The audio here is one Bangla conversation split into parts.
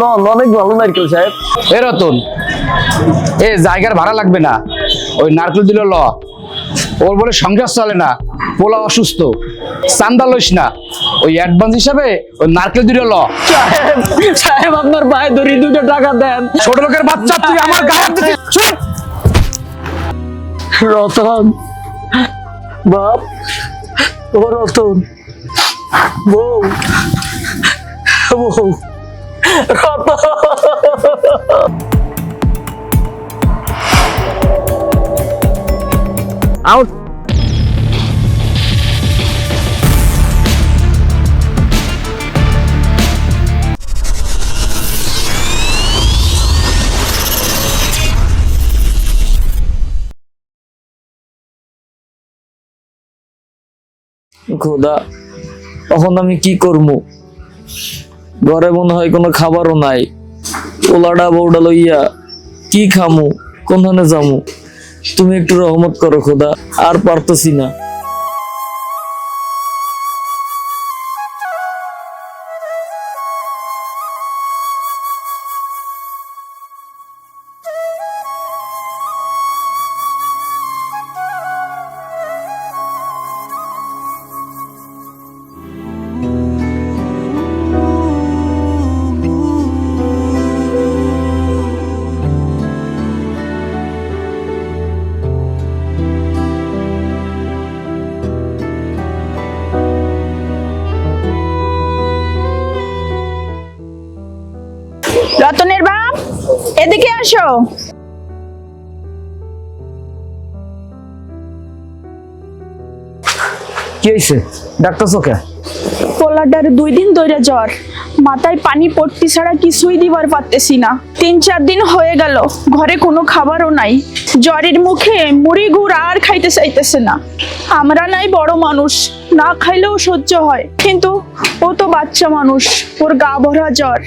অনেক ভালো নারকেল সাহেব। এ রতন এ জায়গার ভাড়া লাগবে না। ওই নারকেল দিল ল। ওর বলে সংসার চলে না পোলা অসুস্থ। চান্দা লইস না। ওই অ্যাডভান্স হিসাবে ওই নারকেল দিল ল। সাহেব আপনার পায়ে ধরি দুটো টাকা দেন। ছোট লোকের বাচ্চা তুই আমার গায়ে চুপ! রতন বাপ ও রতন বউ বউ। রতন আউট খোদা তখন আমি কি করব? ঘরে মনে হয় কোনো খাবারও নাই। ওলাডা বৌডা লইয়া কি খামু? কোনখানে যামু? তুমি একটু রহমত করো খোদা, আর পারতেছি না। আসো। কি হয়েছে? ডাক্তার চোখে পোলাটার দুই দিন ধরে জ্বর। মাথায় পানি পট্টি ছাড়া কিছুই দিবার পারতেছি না। তিন চার দিন হয়ে গেল ঘরে কোনো খাবারও নাই। জ্বরের মুখে মুড়ি গুড় আর খাইতে চাইতেছে না। আমরা নাই বড় মানুষ না খাইলেও সহ্য হয়। কিন্তু ও তো বাচ্চা মানুষ ওর গা ভরা জ্বর।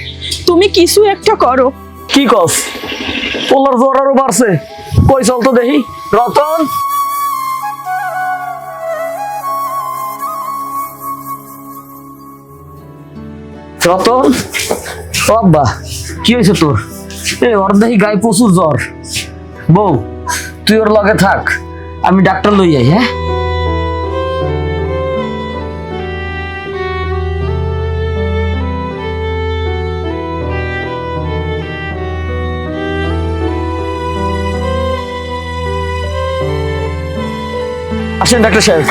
তুমি কিছু একটা করো। কি কস? পোলার জ্বর আরও বাড়ছে। কই, চল তো দেখি। রতন? রতন? ও আব্বা, কি হয়েছে তোর? এ, ওর দেখি গায়ে প্রচুর জ্বর। বউ, তুই ওর লগে থাক, আমি ডাক্তার লই যাই হ্যাঁ? আসেন, ডাক্তার সাহেব।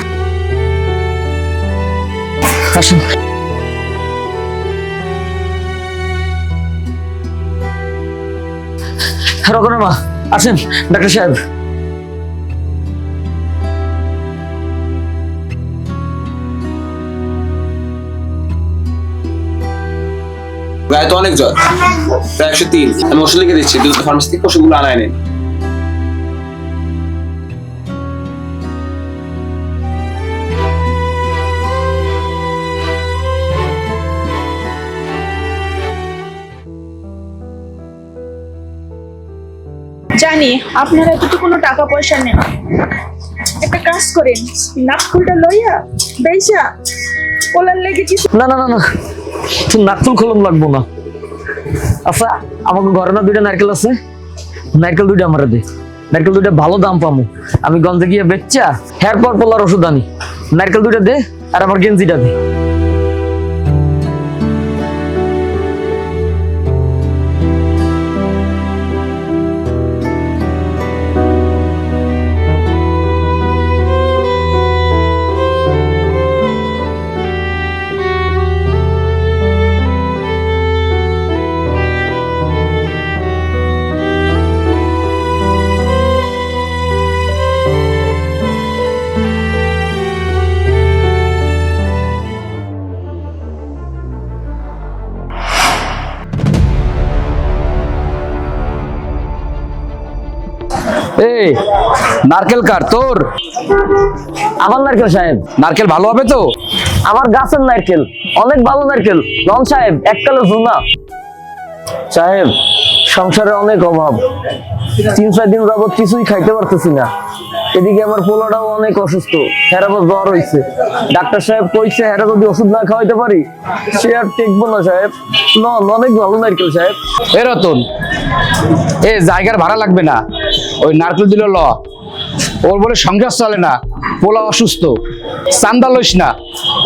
আসেন। রকমের মা, আসেন, ডাক্তার সাহেব। গায়ে তো অনেক জ্বর। প্রায় একশো তিন। আমি ওষুধ লিখে দিচ্ছি, দ্রুত ফার্মেসি থেকে ওষুধগুলো আনায় নেন। আপনারা এতটুকু কোনো টাকা পয়সা নেই একটা কাজ করেন, নাক ফুলটা লইয়া বেইসা ওলার লেগে কিছু না না না না তুই নাকতুল খোলম লাগবো না। আচ্ছা আমাকে ঘরে না দুইটা নারকেল আছে? নারকেল দুইটা আমার দে। নারকেল দুইটা ভালো দাম পামু। আমি গঞ্জে গিয়ে বেচা, হেয়ার পর পোলার ওষুধ আনি। নারকেল দুইটা দে আর আমার গেঞ্জিটা দে। এই নারকেল কার তোর? আমার নারকেল সাহেব। নারকেল ভালো হবে তো? আমার গাছের নারকেল অনেক ভালো নারকেল। নন সাহেব এক কালো ঝুনা সাহেব সংসারে অনেক অভাব। তিন, চার দিন যাবত কিছুই খাইতে পারতেছি না। এদিকে আমার পোলাটাও অনেক অসুস্থ। আবার জ্বর হয়েছে ডাক্তার সাহেব কইছে হ্যাঁ যদি ওষুধ না খাওয়াইতে পারি, সে আর টেকবো না সাহেব। নন অনেক ভালো নারকেল সাহেব। এ রতন, এ জায়গার ভাড়া লাগবে না। ওই নারকেল দিল ল। ওর বলে সংসার চলে না। পোলা অসুস্থ। চান্দা লইস না।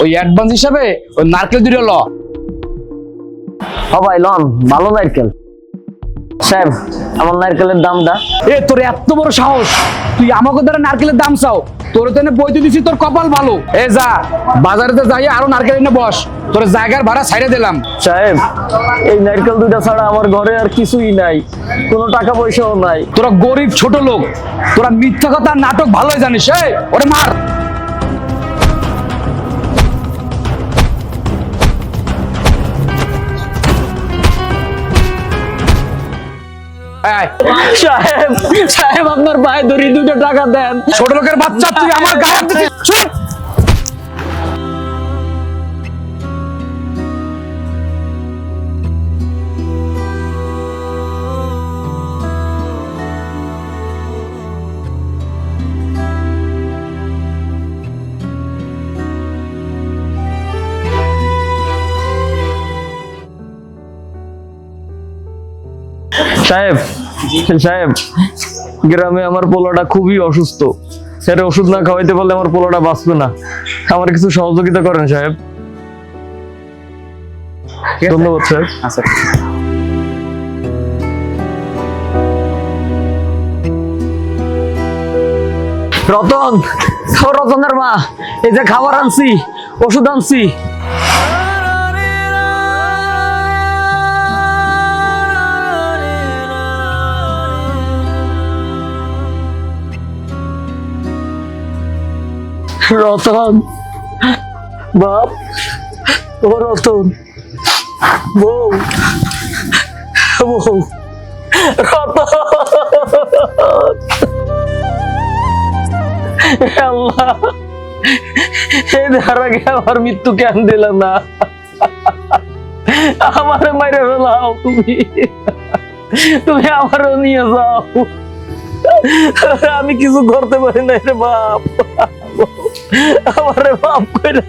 ওই অ্যাডভান্স হিসাবে ওই নারকেল দিল ল। হ ভাই, লন। ভালো নারকেল। সাহেব আমার নারকেলের দামটা। এ তোর এত বড় সাহস। তুই আমাকে দ্বারা নারকেলের দাম চাও। তোর তো বইতে দিছি তোর কপাল ভালো। এ যা বাজারেতে যাই আরও নারকেল এনে বস। তোর জায়গার ভাড়া ছাইড়ে দিলাম। সাহেব এই নারকেল দুইটা ছাড়া আমার ঘরে আর কিছুই নাই। কোনো টাকা পয়সাও নাই। তোরা গরিব ছোট লোক। তোরা মিথ্যা কথা নাটক ভালোই জানিস। ওরে মার। সাহেব সাহেব আপনার পায়ে ধরি দুটো টাকা দেন ছোট লোকের বাচ্চা তুই আমার গায়ে হাত দিছিস? চুপ! সাহেব সাহেব গ্রামে আমার পোলাটা খুবই অসুস্থ। স্যার ওষুধ না খাওয়াইতে পারলে আমার পোলাটা বাঁচবে না। আমার কিছু সহযোগিতা করেন সাহেব। ধন্যবাদ স্যার। আচ্ছা রতন রতনের মা এই যে খাবার আনছি ওষুধ আনছি। রতন বাপ ও রতন বউ বউ। আমার মৃত্যু কেন দিল না? আমারে মাইরে ফেলাও তুমি। তুমি আমারও নিয়ে যাও। আমি কিছু করতে পারি না রে বাপ। আমারে বাপ করে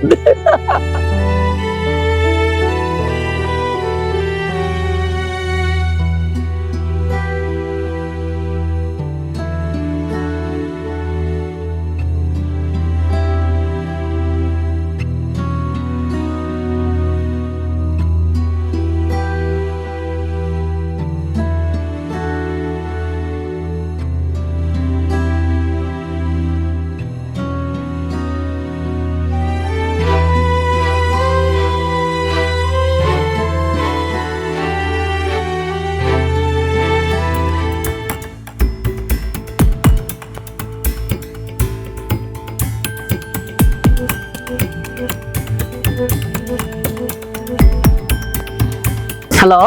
হ্যালো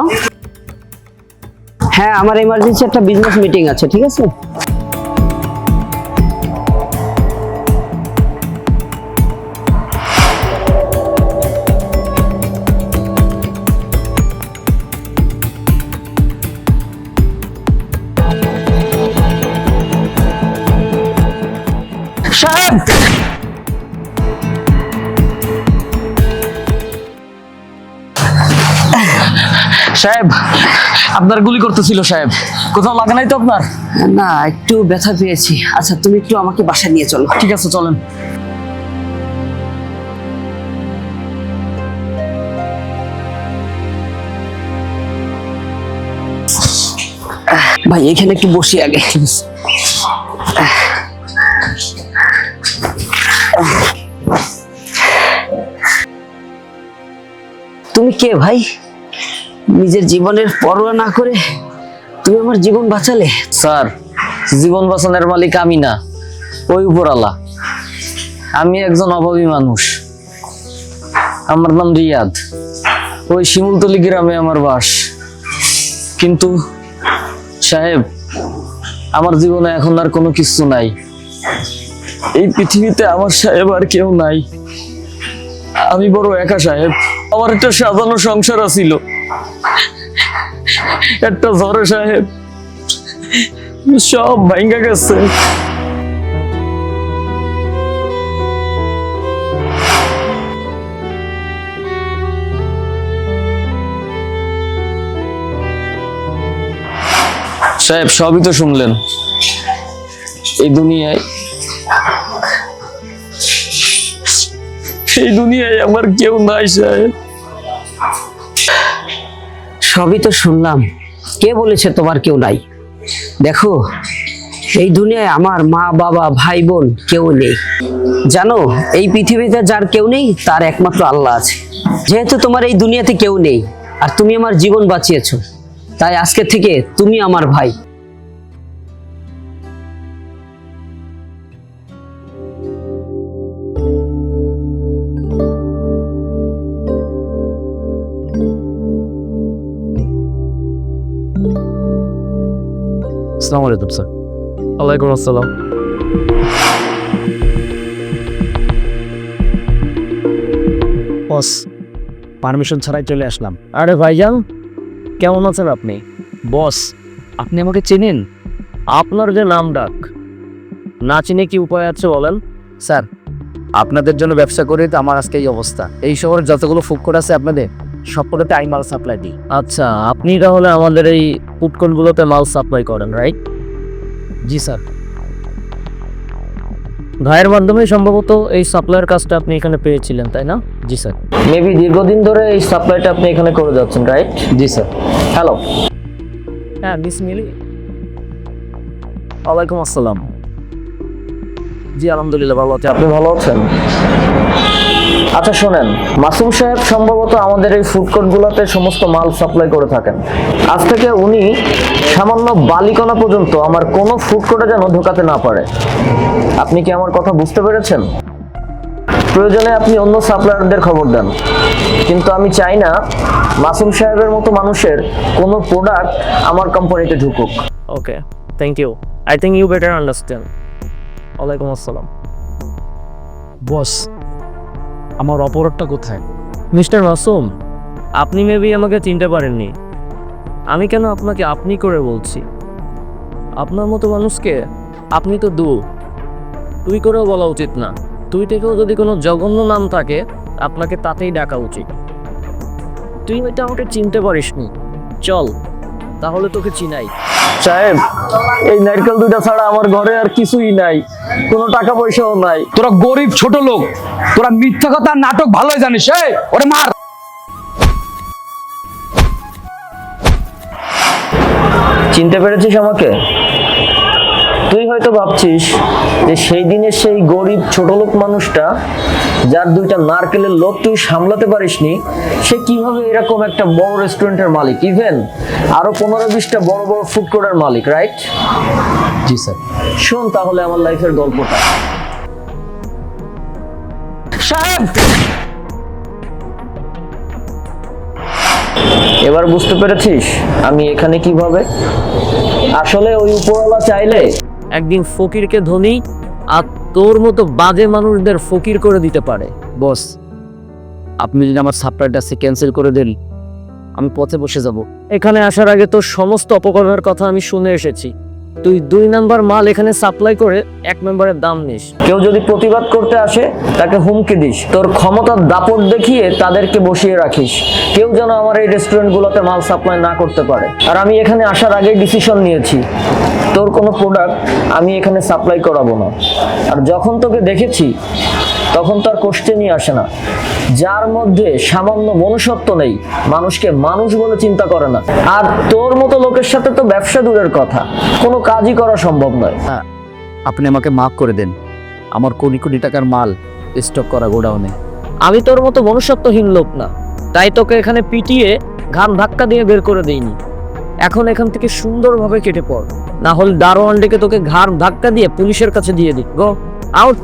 হ্যাঁ আমার এমার্জেন্সি একটা বিজনেস মিটিং আছে ঠিক আছে? সাহেব আপনার গুলি করতেছিল সাহেব। কোথাও লাগে নাই তো আপনার? না একটু ব্যথা পেয়েছি। আচ্ছা তুমি একটু আমাকে বাসায় নিয়ে চলো। ঠিক আছে চলেন। ভাই এখানে একটু বসি আগে। তুমি কে ভাই? নিজের জীবনের পরোয়া না করে তুমি আমার জীবন বাঁচালে? স্যার, জীবন বাঁচানোর মালিক আমি না। ওই উপরালা আমি একজন অভাবী মানুষ। আমার নাম রিয়াদ। ওই শিমুলতলি গ্রামে আমার বাস। কিন্তু, সাহেব, আমার জীবনে এখন আর কোনো কিছু নাই। এই পৃথিবীতে আমার সাহেব আর কেউ নাই। আমি বড় একা সাহেব। আমার একটা সাজানো সংসার আছিল। একটা ঝড়ে সাহেব। সব ভাঙ্গা গেছে। সাহেব, সবই তো শুনলেন। এই দুনিয়ায় এই দুনিয়ায় আমার কেউ নাই সাহেব। সবই তো শুনলাম। কে বলেছে তোমার কেউ নাই? দেখো, এই দুনিয়ায় আমার মা, বাবা, ভাই, বোন কেউ নেই। জানো, এই পৃথিবীতে যার কেউ নেই, তার একমাত্র আল্লাহ আছে। যেহেতু তোমার এই দুনিয়াতে কেউ নেই, আর তুমি আমার জীবন বাঁচিয়েছ, তাই আজকে থেকে তুমি আমার ভাই। আসসালামু আলাইকুম স্যার ওয়ালাইকুম আসসালাম বস পারমিশন ছাড়াই চলে আসলাম। আরে ভাইজান কেমন আছেন আপনি? বস আপনি আমাকে চেনেন? আপনার যে নাম ডাক না চিনে কি উপায় আছে বলেন? স্যার আপনাদের জন্য ব্যবসা করে তো আমার আজকে এই অবস্থা। এই শহরে যতগুলো ফুড কোর্ট আছে আপনাদের সবকটাতে আই মাল সাপ্লাই দিই। আচ্ছা আপনি তাহলে আমাদের এই ফুডকোর্টগুলোতে মাল সাপ্লাই করেন রাইট জি স্যার ভাইয়ের মাধ্যমে সম্ভবত এই সাপ্লাইয়ের কাজটা আপনি এখানে পেয়েছিলেন তাই না? জি স্যার মেবি দীর্ঘদিন ধরে এই সাপ্লাইটা আপনি এখানে করে যাচ্ছেন রাইট জি স্যার হ্যালো হ্যাঁ মিস মিলি ওয়ালাইকুম আসসালাম। জি আলহামদুলিল্লাহ ভালো আছি। আপনি ভালো আছেন? আচ্ছা শোনেন মাসুম সাহেব সম্ভবত আমাদের এই ফুড কোর্টগুলোতে সমস্ত মাল সাপ্লাই করে থাকেন। আজ থেকে উনি সামান্য বালিকণা পর্যন্ত আমার কোনো ফুড কোর্টে যেন ঢোকাতে না পারে। আপনি কি আমার কথা বুঝতে পেরেছেন? প্রয়োজনে আপনি অন্য সাপ্লায়ারদের খবর দেন। কিন্তু আমি চাই না মাসুম সাহেবের মতো মানুষের কোনো প্রোডাক্ট আমার কোম্পানিতে ঢুকুক। Okay thank you I think you better understand. ওয়ালাইকুম আসসালাম। বস আমার অপরাধটা কোথায়? মিস্টার মাসুম, আপনি মেবি আমাকে চিনতে পারেননি। আমি কেন আপনাকে আপনি করে বলছি? আপনার মতো মানুষকে আপনি তো দু। তুই করেও বলা উচিত না। তুই থেকেও যদি কোনো জঘন্য নাম থাকে, আপনাকে তাতেই ডাকা উচিত। তুই হয়তো আমাকে চিনতে পারিসনি। চল, তাহলে তোকে চিনাই। সাহেব এই নারকেল দুইটা ছাড়া আমার ঘরে আর কিছুই নাই কোনো টাকা পয়সাও নাই। তোরা গরিব ছোট লোক তোরা মিথ্যা কথা আর নাটক ভালোই জানিস এই ওরে মার। চিনতে পেরেছিস আমাকে? তুই হয়তো ভাবছিস যে সেই দিনের সেই গরিব ছোট লোক মানুষটা যার দুইটা নারকেলের লোক তুই সামলাতে পারিসনি সে কীভাবে এরকম একটা বড় রেস্টুরেন্টের মালিক? ইভেন আরও পনেরো বিশটা বড় বড় ফুড কোর্টের মালিক রাইট জি স্যার। শোন তাহলে আমার লাইফের গল্পটা। সাহেব! এবার বুঝতে পেরেছিস আমি এখানে কীভাবে? আসলে ওই উপরওয়ালা চাইলে একদিন ফকিরকে ধনী আর তোর মতো বাজে মানুষদের ফকির করে দিতে পারে। বস, আপনি যদি আমার সাপ্লাইটা ক্যান্সেল করে দেন, আমি পথে বসে যাব। এখানে আসার আগে তোর সমস্ত অপকর্মের কথা আমি শুনে এসেছি। তুই দুই নাম্বার মাল এখানে সাপ্লাই করে এক নম্বরের দাম নিস। কেউ যদি প্রতিবাদ করতে আসে, তাকে হুমকি দিস। তোর ক্ষমতার দাপট দেখিয়ে তাদেরকে বসিয়ে রাখিস। কেউ যেন আমার এই রেস্টুরেন্টগুলোতে মাল সাপ্লাই না করতে পারে। আর আমি এখানে আসার আগেই ডিসিশন নিয়েছি। তোর কোনো প্রোডাক্ট আমি এখানে সাপ্লাই করাবো না। আর যখন তোকে দেখেছি তখন তো আর কোশ্চেনই আসে না। যার মধ্যে সামান্য মনুষ্যত্ব নেই মানুষকে মানুষ বলে চিন্তা করে না। আর তোর মতো লোকের সাথে তো ব্যবসা দূরের কথা কোনো কাজই করা সম্ভব নয়। আপনি আমাকে মাফ করে দেন। আমার কোটি কোটি টাকার মাল স্টক করা গোডাউনে। আমি তোর মতো মনুষ্যত্বহীন লোক না তাই তোকে এখানে পিটিয়ে ঘাম ধাক্কা দিয়ে বের করে দেইনি। এখন এখান থেকে সুন্দরভাবে কেটে পড় না হলে দারোয়ান ডেকে তোকে ঘাড় ধাক্কা দিয়ে পুলিশের কাছে দিয়ে দিই। Go out!